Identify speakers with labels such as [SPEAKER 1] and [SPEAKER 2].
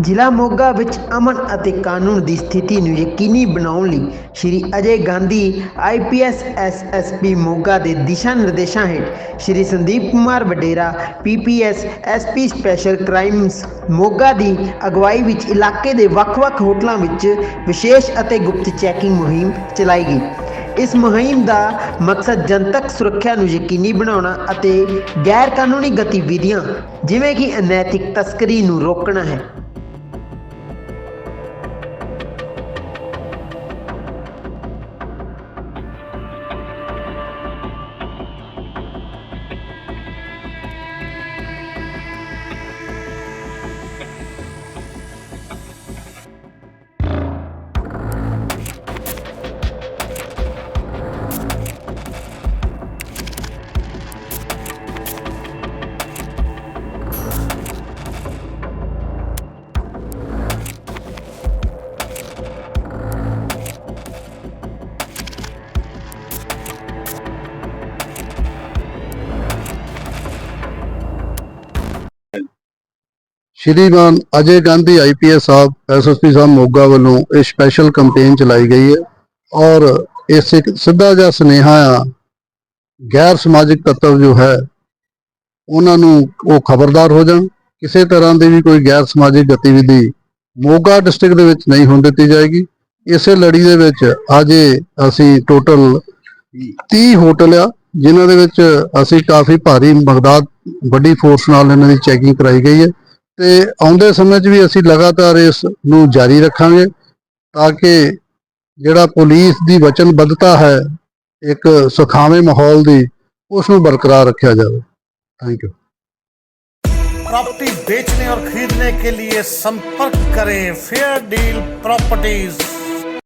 [SPEAKER 1] ਜ਼ਿਲ੍ਹਾ ਮੋਗਾ ਵਿੱਚ ਅਮਨ ਅਤੇ ਕਾਨੂੰਨ ਦੀ ਸਥਿਤੀ ਨੂੰ ਯਕੀਨੀ ਬਣਾਉਣ ਲਈ ਸ਼੍ਰੀ ਅਜੇ ਗਾਂਧੀ ਆਈਪੀਐਸ ਐਸਐਸਪੀ ਮੋਗਾ ਦੇ ਦਿਸ਼ਾ ਨਿਰਦੇਸ਼ਾਂ ਹੇਠ Shri Sandeep Kumar Vadera PPS SP special crimes Moga ਦੀ ਅਗਵਾਈ ਵਿੱਚ ਇਲਾਕੇ ਦੇ ਵੱਖ-ਵੱਖ ਹੋਟਲਾਂ ਵਿੱਚ ਵਿਸ਼ੇਸ਼ ਅਤੇ ਗੁਪਤ ਚੈਕਿੰਗ ਮੁਹਿੰਮ ਚਲਾਈ ਗਈ। ਇਸ ਮੁਹਿੰਮ ਦਾ ਮਕਸਦ ਜਨਤਕ ਸੁਰੱਖਿਆ ਨੂੰ ਯਕੀਨੀ ਬਣਾਉਣਾ ਅਤੇ ਗੈਰ ਕਾਨੂੰਨੀ ਗਤੀਵਿਧੀਆਂ ਜਿਵੇਂ ਕਿ ਅਨੈਤਿਕ ਤਸਕਰੀ ਨੂੰ ਰੋਕਣਾ ਹੈ।
[SPEAKER 2] ਸ਼੍ਰੀਮਾਨ ਅਜੇ ਗਾਂਧੀ ਆਈਪੀਐਸ ਸਾਹਿਬ ਐਸਐਸਪੀ ਸਾਹਿਬ ਮੋਗਾ ਵੱਲੋਂ ਇਹ ਸਪੈਸ਼ਲ ਕੈਂਪੇਨ ਚਲਾਈ ਗਈ ਹੈ ਔਰ ਇਸ ਇੱਕ ਸਿੱਧਾ ਜਿਹਾ ਸੁਨੇਹਾ ਆ, ਗੈਰ ਸਮਾਜਿਕ ਤੱਤਵ ਜੋ ਹੈ, ਉਹਨਾਂ ਨੂੰ ਉਹ ਖਬਰਦਾਰ ਹੋ ਜਾਣ। ਕਿਸੇ ਤਰ੍ਹਾਂ ਦੀ ਵੀ ਕੋਈ ਗੈਰ ਸਮਾਜਿਕ ਗਤੀਵਿਧੀ ਮੋਗਾ ਡਿਸਟ੍ਰਿਕਟ ਦੇ ਵਿੱਚ ਨਹੀਂ ਹੋਣ ਦਿੱਤੀ ਜਾਏਗੀ। ਇਸੇ ਲੜੀ ਦੇ ਵਿੱਚ ਅਜੇ ਅਸੀਂ ਟੋਟਲ 30 ਹੋਟਲ ਆ, ਜਿਨ੍ਹਾਂ ਦੇ ਵਿੱਚ ਅਸੀਂ ਕਾਫੀ ਭਾਰੀ ਮਕਦਾਦ ਵੱਡੀ ਫੋਰਸ ਨਾਲ ਇਹਨਾਂ ਦੀ ਚੈਕਿੰਗ ਕਰਾਈ ਗਈ ਹੈ। ਤੇ ਆਉਂਦੇ ਸਮੇਂ 'ਚ ਵੀ ਅਸੀਂ ਲਗਾਤਾਰ ਇਸ ਨੂੰ ਜਾਰੀ ਰੱਖਾਂਗੇ ਤਾਂ ਕਿ ਜਿਹੜਾ ਪੁਲਿਸ ਦੀ ਵਚਨਬੱਧਤਾ ਹੈ ਇੱਕ ਸੁਖਾਵੇਂ ਮਾਹੌਲ ਦੀ ਉਸ ਨੂੰ ਬਰਕਰਾਰ ਰੱਖਿਆ ਜਾਵੇ ਥੈਂਕ ਯੂ
[SPEAKER 3] प्रॉपर्टी बेचने और खरीदने के लिए संपर्क करें फेयर डील प्रॉपर्टीज